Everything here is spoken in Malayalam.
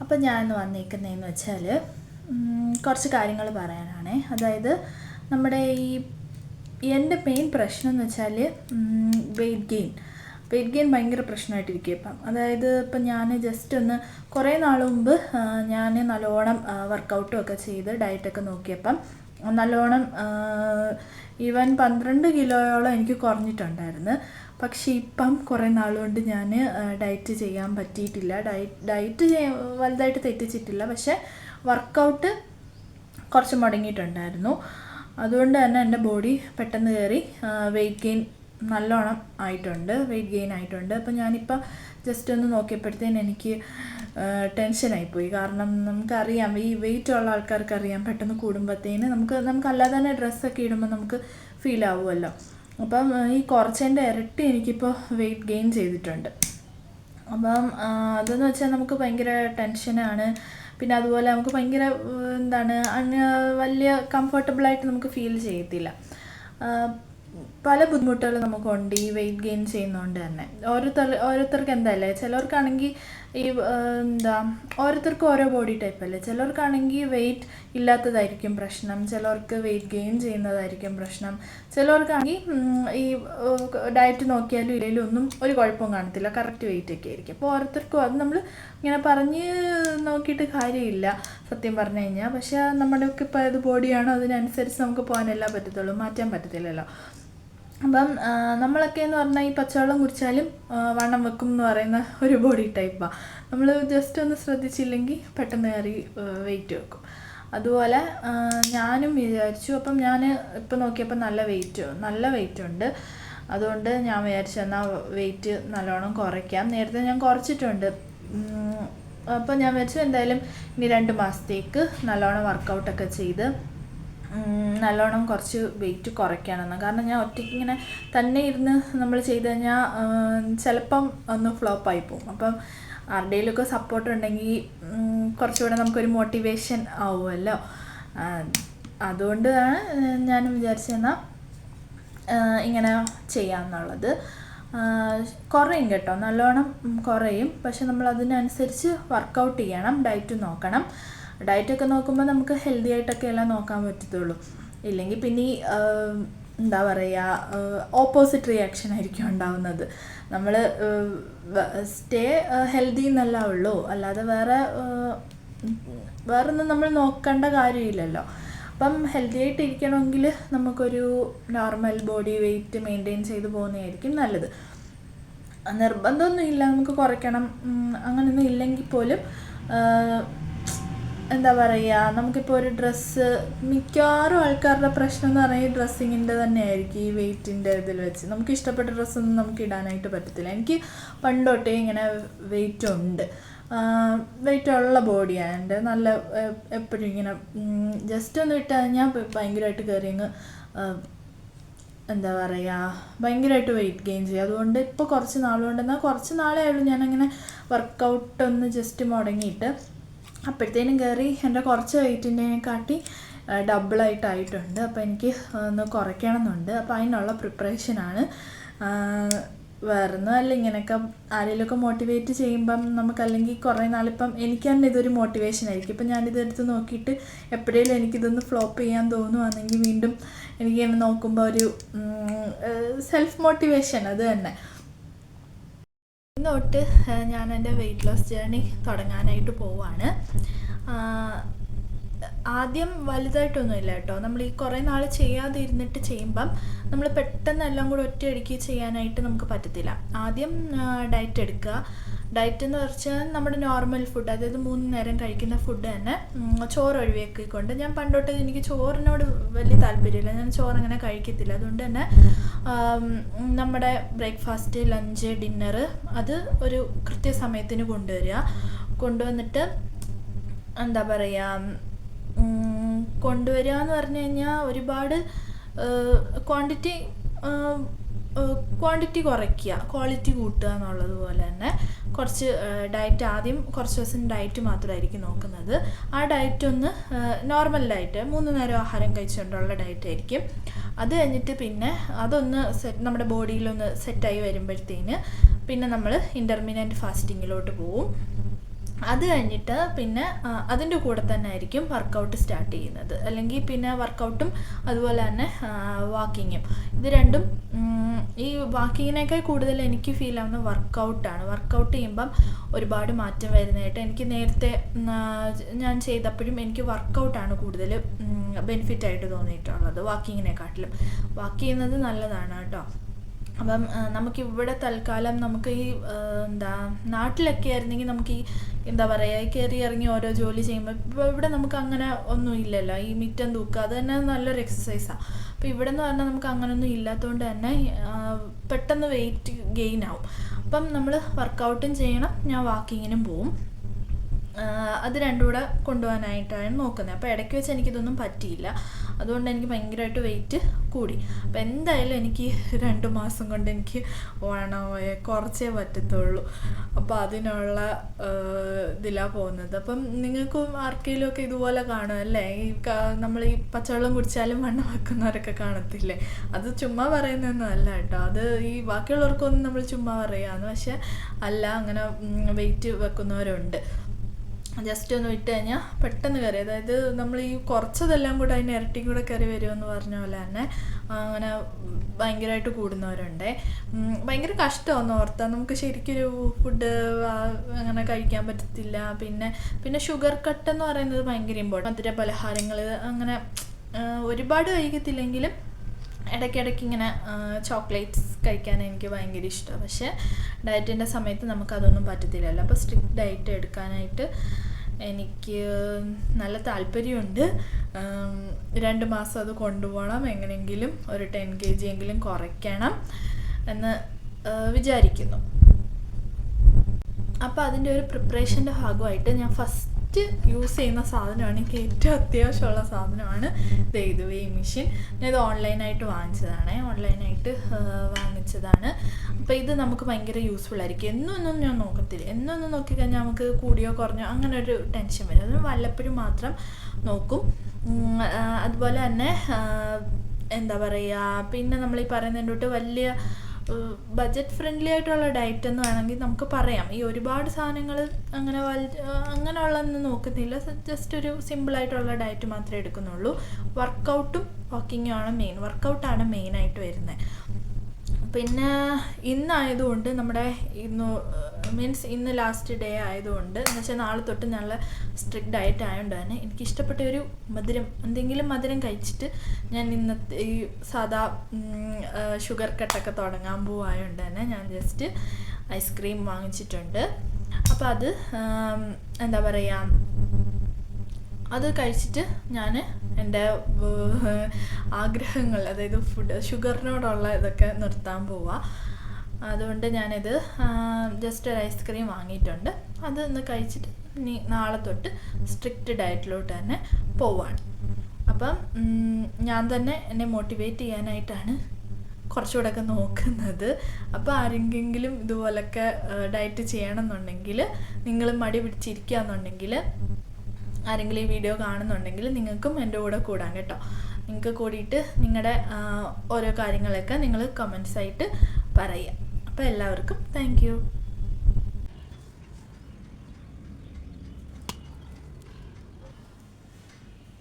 അപ്പം ഞാൻ വന്നിരിക്കുന്നതെന്ന് വെച്ചാൽ കുറച്ച് കാര്യങ്ങൾ പറയാനാണ്. അതായത് നമ്മുടെ ഈ എന്റെ മെയിൻ പ്രശ്നം എന്ന് വെച്ചാൽ വെയിറ്റ് ഗെയിൻ വെയിറ്റ് ഗെയിൻ ഭയങ്കര പ്രശ്നമായിട്ടിരിക്കും ഇപ്പം. അതായത് ഇപ്പം ഞാൻ ജസ്റ്റ് ഒന്ന് കുറേ നാൾ മുമ്പ് ഞാൻ നല്ലോണം വർക്കൗട്ടും ഒക്കെ ചെയ്ത് ഡയറ്റൊക്കെ നോക്കിയപ്പം നല്ലോണം ഈവൻ പന്ത്രണ്ട് കിലോയോളം എനിക്ക് കുറഞ്ഞിട്ടുണ്ടായിരുന്നു. പക്ഷേ ഇപ്പം കുറേ നാളുകൊണ്ട് ഞാൻ ഡയറ്റ് ചെയ്യാൻ പറ്റിയിട്ടില്ല. ഡയറ്റ് ഡയറ്റ് ചെയ്യ വലുതായിട്ട് തെറ്റിച്ചിട്ടില്ല. പക്ഷേ വർക്കൗട്ട് കുറച്ച് മുടങ്ങിയിട്ടുണ്ടായിരുന്നു. അതുകൊണ്ട് തന്നെ എന്റെ ബോഡി പെട്ടെന്ന് കയറി വെയിറ്റ് ഗെയിൻ നല്ലോണം ആയിട്ടുണ്ട്. വെയിറ്റ് ഗെയിൻ ആയിട്ടുണ്ട്. അപ്പം ഞാനിപ്പോൾ ജസ്റ്റ് ഒന്ന് നോക്കിയപ്പോഴത്തേന് എനിക്ക് ടെൻഷനായിപ്പോയി കാരണം നമുക്കറിയാം ഈ വെയിറ്റ് ഉള്ള ആൾക്കാർക്ക് അറിയാം. പെട്ടെന്ന് കൂടുമ്പോഴത്തേന് നമുക്ക് നമുക്ക് അല്ലാതെ തന്നെ ഡ്രസ്സൊക്കെ ഇടുമ്പോൾ നമുക്ക് ഫീൽ ആവുമല്ലോ. അപ്പം ഈ കുറച്ചതിന്റെ ഇരട്ടി എനിക്കിപ്പോൾ വെയിറ്റ് ഗെയിൻ ചെയ്തിട്ടുണ്ട്. അപ്പം അതെന്ന് വെച്ചാൽ നമുക്ക് ഭയങ്കര ടെൻഷനാണ് പിന്നെ അതുപോലെ നമുക്ക് ഭയങ്കര എന്താണ് വലിയ കംഫർട്ടബിളായിട്ട് നമുക്ക് ഫീൽ ചെയ്യത്തില്ല. പല ബുദ്ധിമുട്ടുകൾ നമുക്കുണ്ട് ഈ വെയിറ്റ് ഗെയിൻ ചെയ്യുന്നതുകൊണ്ട് തന്നെ. ഓരോരുത്തർ ഓരോരുത്തർക്ക് എന്തല്ലേ ചിലവർക്കാണെങ്കിൽ ഈ എന്താ ഓരോരുത്തർക്കും ഓരോ ബോഡി ടൈപ്പ് അല്ലേ? ചിലർക്കാണെങ്കിൽ വെയിറ്റ് ഇല്ലാത്തതായിരിക്കും പ്രശ്നം. ചിലർക്ക് വെയിറ്റ് ഗെയിൻ ചെയ്യുന്നതായിരിക്കും പ്രശ്നം. ചിലർക്കാണെങ്കിൽ ഈ ഡയറ്റ് നോക്കിയാലും ഇല്ലെങ്കിലും ഒന്നും ഒരു കുഴപ്പവും കാണത്തില്ല. കറക്റ്റ് വെയിറ്റ് ഒക്കെ ആയിരിക്കും. അപ്പോൾ ഓരോരുത്തർക്കും അത് നമ്മൾ ഇങ്ങനെ പറഞ്ഞ് നോക്കിയിട്ട് കാര്യമില്ല. സത്യം പറഞ്ഞു കഴിഞ്ഞാൽ പക്ഷേ നമ്മുടെയൊക്കെ ഇപ്പോൾ ഏത് ബോഡിയാണോ അതിനനുസരിച്ച് നമുക്ക് പോകാനെല്ലാം പറ്റത്തുള്ളൂ. മാറ്റാൻ പറ്റത്തില്ലല്ലോ. അപ്പം നമ്മളൊക്കെ എന്ന് പറഞ്ഞാൽ ഈ പച്ചവെള്ളം കുടിച്ചാലും വണ്ണം വെക്കും എന്ന് പറയുന്ന ഒരു ബോഡി ടൈപ്പാണ് നമ്മൾ ജസ്റ്റ് ഒന്ന് ശ്രദ്ധിച്ചില്ലെങ്കിൽ പെട്ടെന്ന് കയറി വെയിറ്റ് വെക്കും. അതുപോലെ ഞാനും വിചാരിച്ചു. അപ്പം ഞാൻ ഇപ്പം നോക്കിയപ്പോൾ നല്ല വെയിറ്റ് നല്ല വെയിറ്റ് ഉണ്ട്. അതുകൊണ്ട് ഞാൻ വിചാരിച്ചു എന്നാൽ വെയിറ്റ് നല്ലോണം കുറയ്ക്കാം. നേരത്തെ ഞാൻ കുറച്ചിട്ടുണ്ട്. അപ്പോൾ അപ്പം ഞാൻ വിചാരിച്ചു എന്തായാലും ഇനി രണ്ട് മാസത്തേക്ക് നല്ലോണം വർക്കൗട്ടൊക്കെ ചെയ്ത് നല്ലോണം കുറച്ച് വെയിറ്റ് കുറയ്ക്കാനെന്ന് കാരണം ഞാൻ ഒറ്റയ്ക്ക് ഇങ്ങനെ തന്നെ ഇരുന്ന് നമ്മൾ ചെയ്ത് കഴിഞ്ഞാൽ ചിലപ്പം ഒന്ന് ഫ്ലോപ്പ് ആയി പോകും. അപ്പം ആരുടെയിലൊക്കെ സപ്പോർട്ട് ഉണ്ടെങ്കിൽ കുറച്ചുകൂടെ നമുക്കൊരു മോട്ടിവേഷൻ ആവുമല്ലോ. അതുകൊണ്ടാണ് ഞാൻ വിചാരിച്ചെന്നാൽ ഇങ്ങനെ ചെയ്യാമെന്നുള്ളത് കുറയും കേട്ടോ. നല്ലോണം കുറയും. പക്ഷെ നമ്മൾ അതിനനുസരിച്ച് വർക്കൗട്ട് ചെയ്യണം ഡയറ്റ് നോക്കണം. ഡയറ്റൊക്കെ നോക്കുമ്പോൾ നമുക്ക് ഹെൽത്തി ആയിട്ടൊക്കെ എല്ലാം നോക്കാൻ പറ്റത്തുള്ളൂ. ഇല്ലെങ്കിൽ പിന്നെ എന്താ പറയുക ഓപ്പോസിറ്റ് റിയാക്ഷൻ ആയിരിക്കും ഉണ്ടാവുന്നത്. നമ്മൾ സ്റ്റേ ഹെൽത്തി എന്നല്ല ഉള്ളൂ. അല്ലാതെ വേറെ വേറൊന്നും നമ്മൾ നോക്കേണ്ട കാര്യമില്ലല്ലോ. അപ്പം ഹെൽത്തി ആയിട്ട് ഇരിക്കണമെങ്കിൽ നമുക്കൊരു നോർമൽ ബോഡി വെയിറ്റ് മെയിന്റെയിൻ ചെയ്ത് പോകുന്നതായിരിക്കും നല്ലത്. നിർബന്ധമൊന്നുമില്ല നമുക്ക് കുറയ്ക്കണം. അങ്ങനെയൊന്നും ഇല്ലെങ്കിൽ പോലും എന്താ പറയുക നമുക്കിപ്പോൾ ഒരു ഡ്രസ്സ് മിക്കവാറും ആൾക്കാരുടെ പ്രശ്നം എന്ന് പറഞ്ഞാൽ ഈ ഡ്രസ്സിങ്ങിന്റെ തന്നെയായിരിക്കും ഈ വെയിറ്റിന്റെ ഇതിൽ വെച്ച്. നമുക്ക് ഇഷ്ടപ്പെട്ട ഡ്രസ്സൊന്നും നമുക്ക് ഇടാനായിട്ട് പറ്റത്തില്ല. എനിക്ക് പണ്ടോട്ടേ ഇങ്ങനെ വെയിറ്റ് ഉണ്ട്. വെയിറ്റ് ഉള്ള ബോഡിയാണ് എന്റെ. നല്ല എപ്പോഴും ഇങ്ങനെ ജസ്റ്റ് ഒന്ന് ഇട്ട് ഞാൻ ഭയങ്കരമായിട്ട് കയറി അങ്ങ് എന്താ പറയുക ഭയങ്കരമായിട്ട് വെയിറ്റ് ഗെയിൻ ചെയ്യും. അതുകൊണ്ട് ഇപ്പോൾ കുറച്ച് നാളുകൊണ്ട് എന്നാൽ കുറച്ച് നാളെ ആയുള്ളൂ ഞാനങ്ങനെ വർക്കൗട്ടൊന്ന് ജസ്റ്റ് മുടങ്ങിയിട്ട്. അപ്പോഴത്തേനും കയറി എന്റെ കുറച്ച് വെയിറ്റിനെക്കാട്ടി ഡബിളായിട്ടായിട്ടുണ്ട് അപ്പോൾ എനിക്ക് ഒന്ന് കുറയ്ക്കണമെന്നുണ്ട്. അപ്പോൾ അതിനുള്ള പ്രിപ്പറേഷനാണ് വേറൊന്നും അല്ല. ഇങ്ങനെയൊക്കെ ആരെങ്കിലുമൊക്കെ മോട്ടിവേറ്റ് ചെയ്യുമ്പം നമുക്കല്ലെങ്കിൽ കുറേ നാളിപ്പം എനിക്ക് തന്നെ ഇതൊരു മോട്ടിവേഷൻ ആയിരിക്കും. ഇപ്പം ഞാനിതെടുത്ത് നോക്കിയിട്ട് എപ്പോഴേലും എനിക്കിതൊന്ന് ഫ്ലോപ്പ് ചെയ്യാൻ തോന്നുവാണെങ്കിൽ വീണ്ടും എനിക്ക് നോക്കുമ്പോൾ ഒരു സെൽഫ് മോട്ടിവേഷൻ അത് തന്നെ. ഇന്ന് തൊട്ട് ഞാൻ എന്റെ വെയിറ്റ് ലോസ് ജേർണി തുടങ്ങാനായിട്ട് പോവാണ്. ആദ്യം വലുതായിട്ടൊന്നുമില്ല കേട്ടോ. നമ്മൾ ഈ കുറേ നാൾ ചെയ്യാതെ ഇരുന്നിട്ട് ചെയ്യുമ്പം നമ്മൾ പെട്ടെന്ന് എല്ലാം കൂടെ ഒറ്റയടിക്ക് ചെയ്യാനായിട്ട് നമുക്ക് പറ്റത്തില്ല. ആദ്യം ഡയറ്റ് എടുക്കുക. ഡയറ്റ് എന്ന് വെച്ചാൽ നമ്മുടെ നോർമൽ ഫുഡ് അതായത് മൂന്ന് നേരം കഴിക്കുന്ന ഫുഡ് തന്നെ ചോറ് ഒഴിവാക്കിക്കൊണ്ട്. ഞാൻ പണ്ടോട്ട് എനിക്ക് ചോറിനോട് വലിയ താല്പര്യമില്ല. ഞാൻ ചോറ് അങ്ങനെ കഴിക്കത്തില്ല. അതുകൊണ്ട് തന്നെ നമ്മുടെ ബ്രേക്ക്ഫാസ്റ്റ് ലഞ്ച് ഡിന്നർ അത് ഒരു കൃത്യസമയത്തിന് കൊണ്ടുവരിക. കൊണ്ടുവന്നിട്ട് എന്താ പറയുക കൊണ്ടുവരിക എന്ന് പറഞ്ഞു കഴിഞ്ഞാൽ ഒരുപാട് ക്വാണ്ടിറ്റി ക്വാണ്ടിറ്റി കുറയ്ക്കുക. ക്വാളിറ്റി കൂട്ടുക എന്നുള്ളത് പോലെ തന്നെ. കുറച്ച് ഡയറ്റ് ആദ്യം കുറച്ച് ദിവസം ഡയറ്റ് മാത്രമായിരിക്കും നോക്കുന്നത്. ആ ഡയറ്റ് ഒന്ന് നോർമൽ ഡയറ്റ് മൂന്ന് നേരം ആഹാരം കഴിച്ചുകൊണ്ടുള്ള ഡയറ്റ് ആയിരിക്കും. അത് കഴിഞ്ഞിട്ട് പിന്നെ അതൊന്ന് സെറ്റ് നമ്മുടെ ബോഡിയിലൊന്ന് സെറ്റായി വരുമ്പോഴത്തേന് പിന്നെ നമ്മൾ ഇന്റർമീഡിയറ്റ് ഫാസ്റ്റിങ്ങിലോട്ട് പോവും അത് കഴിഞ്ഞിട്ട് പിന്നെ അതിന്റെ കൂടെ തന്നെ ആയിരിക്കും വർക്കൗട്ട് സ്റ്റാർട്ട് ചെയ്യുന്നത്. അല്ലെങ്കിൽ പിന്നെ വർക്കൗട്ടും അതുപോലെ തന്നെ വാക്കിങ്ങും ഇത് രണ്ടും ഈ വാക്കിങ്ങിനേക്കാൾ കൂടുതൽ എനിക്ക് ഫീൽ ആവുന്ന വർക്കൗട്ടാണ് വർക്കൗട്ട് ചെയ്യുമ്പം ഒരുപാട് മാറ്റം വരുന്നതായിട്ട് എനിക്ക് നേരത്തെ ഞാൻ ചെയ്തപ്പോഴും എനിക്ക് വർക്കൗട്ടാണ് കൂടുതൽ ബെനിഫിറ്റ് ആയിട്ട് തോന്നിയിട്ടുള്ളത് വാക്കിങ്ങിനെക്കാട്ടിലും വാക്ക് ചെയ്യുന്നത് നല്ലതാണ് കേട്ടോ. അപ്പം നമുക്കിവിടെ തൽക്കാലം നമുക്ക് ഈ എന്താ നാട്ടിലൊക്കെ ആയിരുന്നെങ്കിൽ നമുക്ക് ഈ എന്താ പറയുക കയറി ഇറങ്ങി ഓരോ ജോലി ചെയ്യുമ്പോൾ ഇപ്പോൾ ഇവിടെ നമുക്ക് അങ്ങനെ ഒന്നും ഇല്ലല്ലോ. ഈ മിറ്റം തൂക്കുക അത് തന്നെ നല്ലൊരു എക്സസൈസാണ് അപ്പോൾ ഇവിടെ എന്ന് പറഞ്ഞാൽ നമുക്ക് അങ്ങനൊന്നും ഇല്ലാത്തതുകൊണ്ട് തന്നെ പെട്ടെന്ന് വെയിറ്റ് ഗെയിൻ ആവും. അപ്പം നമ്മൾ വർക്കൗട്ടും ചെയ്യണം ഞാൻ വാക്കിങ്ങിനും പോവും. അത് രണ്ടും കൂടെ കൊണ്ടുപോകാനായിട്ടാണ് നോക്കുന്നത്. അപ്പോൾ ഇടയ്ക്ക് വെച്ച് എനിക്കിതൊന്നും പറ്റിയില്ല. അതുകൊണ്ട് എനിക്ക് ഭയങ്കരമായിട്ട് വെയിറ്റ് കൂടി. അപ്പം എന്തായാലും എനിക്ക് രണ്ട് മാസം കൊണ്ട് എനിക്ക് ഓണമായ കുറച്ചേ പറ്റത്തുള്ളൂ. അപ്പോൾ അതിനുള്ള ഇതിലാണ് പോകുന്നത്. അപ്പം നിങ്ങൾക്കും ആർക്കെങ്കിലും ഒക്കെ ഇതുപോലെ കാണും അല്ലേ? ഈ നമ്മൾ ഈ പച്ചവെള്ളം കുടിച്ചാലും വണ്ണം വെക്കുന്നവരൊക്കെ കാണത്തില്ലേ? അത് ചുമ്മാ പറയുന്നതൊന്നും അല്ല കേട്ടോ. അത് ഈ ബാക്കിയുള്ളവർക്കൊന്നും നമ്മൾ ചുമ്മാ പറയുകയാണ് പക്ഷെ അല്ല അങ്ങനെ വെയിറ്റ് വെക്കുന്നവരുണ്ട്. ജസ്റ്റ് ഒന്ന് ഇട്ട് കഴിഞ്ഞാൽ പെട്ടെന്ന് കയറി അതായത് നമ്മൾ ഈ കുറച്ചതെല്ലാം കൂടെ അതിന് ഇരട്ടിയും കൂടെ കയറി വരുമെന്ന് പറഞ്ഞ പോലെ തന്നെ അങ്ങനെ ഭയങ്കരമായിട്ട് കൂടുന്നവരുണ്ട്. ഭയങ്കര കഷ്ടമാണെന്ന് ഓർത്താൽ നമുക്ക് ശരിക്കൊരു ഫുഡ് അങ്ങനെ കഴിക്കാൻ പറ്റത്തില്ല. പിന്നെ പിന്നെ ഷുഗർ കട്ട് എന്ന് പറയുന്നത് ഭയങ്കര ഇമ്പോർട്ടന്റ് മധുര പലഹാരങ്ങൾ അങ്ങനെ ഒരുപാട് കഴിക്കത്തില്ലെങ്കിലും ഇടയ്ക്കിടയ്ക്ക് ഇങ്ങനെ ചോക്ലേറ്റ്സ് കഴിക്കാൻ എനിക്ക് ഭയങ്കര ഇഷ്ടമാണ് പക്ഷേ ഡയറ്റിന്റെ സമയത്ത് നമുക്കതൊന്നും പറ്റത്തില്ലല്ലോ. അപ്പോൾ സ്ട്രിക്റ്റ് ഡയറ്റ് എടുക്കാനായിട്ട് എനിക്ക് നല്ല താല്പര്യമുണ്ട്. രണ്ട് മാസം അത് കൊണ്ടുപോകണം. എങ്ങനെയെങ്കിലും ഒരു ടെൻ കെ ജി എങ്കിലും കുറയ്ക്കണം എന്ന് വിചാരിക്കുന്നു. അപ്പോൾ അതിന്റെ ഒരു പ്രിപ്പറേഷന്റെ ഭാഗമായിട്ട് ഞാൻ ഫസ്റ്റ് യൂസ് ചെയ്യുന്ന സാധനമാണ് എനിക്ക് ഏറ്റവും അത്യാവശ്യമുള്ള സാധനമാണ്. ഇത് വേ മെഷീൻ ഞാൻ ഇത് ഓൺലൈനായിട്ട് വാങ്ങിച്ചതാണ്. ഓൺലൈനായിട്ട് വാങ്ങിച്ചതാണ്. അപ്പോൾ ഇത് നമുക്ക് ഭയങ്കര യൂസ്ഫുൾ ആയിരിക്കും. എന്നൊന്നും ഞാൻ നോക്കത്തില്ല. എന്നൊന്നും നോക്കിക്കഴിഞ്ഞാൽ നമുക്ക് കൂടിയോ കുറഞ്ഞോ അങ്ങനെ ഒരു ടെൻഷൻ വരും. അത് വല്ലപ്പോഴും മാത്രം നോക്കും. അതുപോലെ തന്നെ എന്താ പറയുക പിന്നെ നമ്മൾ ഈ പറയുന്നതിന്റെ തൊട്ട് വലിയ ബഡ്ജറ്റ് ഫ്രണ്ട്ലി ആയിട്ടുള്ള ഡയറ്റ് എന്ന് വേണമെങ്കിൽ നമുക്ക് പറയാം. ഈ ഒരുപാട് സാധനങ്ങൾ അങ്ങനെ അങ്ങനെയുള്ളതൊന്നും നോക്കുന്നില്ല. ജസ്റ്റ് ഒരു സിമ്പിൾ ആയിട്ടുള്ള ഡയറ്റ് മാത്രമേ എടുക്കുന്നുള്ളൂ. വർക്കൗട്ടും വാക്കിങ്ങും ആണ് മെയിൻ വർക്കൗട്ടാണ് മെയിനായിട്ട് വരുന്നത്. പിന്നെ ഇന്നായതുകൊണ്ട് നമ്മുടെ ഇന്ന് മീൻസ് ഇന്ന് ലാസ്റ്റ് ഡേ ആയതുകൊണ്ട് എന്ന് വെച്ചാൽ നാളെ തൊട്ട് നല്ല സ്ട്രിക്റ്റ് ഡയറ്റ് ആയതുകൊണ്ട് തന്നെ എനിക്ക് ഇഷ്ടപ്പെട്ട ഒരു മധുരം എന്തെങ്കിലും മധുരം കഴിച്ചിട്ട് ഞാൻ ഇന്നത്തെ ഈ സാധാ ഷുഗർ കട്ടൊക്കെ തുടങ്ങാൻ പോവായതുകൊണ്ട് തന്നെ ഞാൻ ജസ്റ്റ് ഐസ്ക്രീം വാങ്ങിച്ചിട്ടുണ്ട്. അപ്പോൾ അത് എന്താ പറയുക അത് കഴിച്ചിട്ട് ഞാൻ എന്റെ ആഗ്രഹങ്ങൾ അതായത് ഫുഡ് ഷുഗറിനോടുള്ള ഇതൊക്കെ നിർത്താൻ പോവാ. അതുകൊണ്ട് ഞാനിത് ജസ്റ്റ് ഒരു ഐസ്ക്രീം വാങ്ങിയിട്ടുണ്ട്. അത് ഒന്ന് കഴിച്ചിട്ട് ഇനി നാളെ തൊട്ട് സ്ട്രിക്റ്റ് ഡയറ്റിലോട്ട് തന്നെ പോവാണ്. അപ്പം ഞാൻ തന്നെ എന്നെ മോട്ടിവേറ്റ് ചെയ്യാനായിട്ടാണ് കുറച്ചുകൂടെ ഒക്കെ നോക്കുന്നത്. അപ്പോൾ ആരെങ്കിലും ഇതുപോലൊക്കെ ഡയറ്റ് ചെയ്യണമെന്നുണ്ടെങ്കിൽ നിങ്ങൾ മടി പിടിച്ചിരിക്കുകയെന്നുണ്ടെങ്കിൽ ആരെങ്കിലും ഈ വീഡിയോ കാണുന്നുണ്ടെങ്കിൽ നിങ്ങൾക്കും എന്റെ കൂടെ കൂടാം കേട്ടോ. നിങ്ങൾക്ക് കൂടിയിട്ട് നിങ്ങളുടെ ഓരോ കാര്യങ്ങളൊക്കെ നിങ്ങൾ കമൻസ് ആയിട്ട് പറയുക. അപ്പോൾ എല്ലാവർക്കും താങ്ക്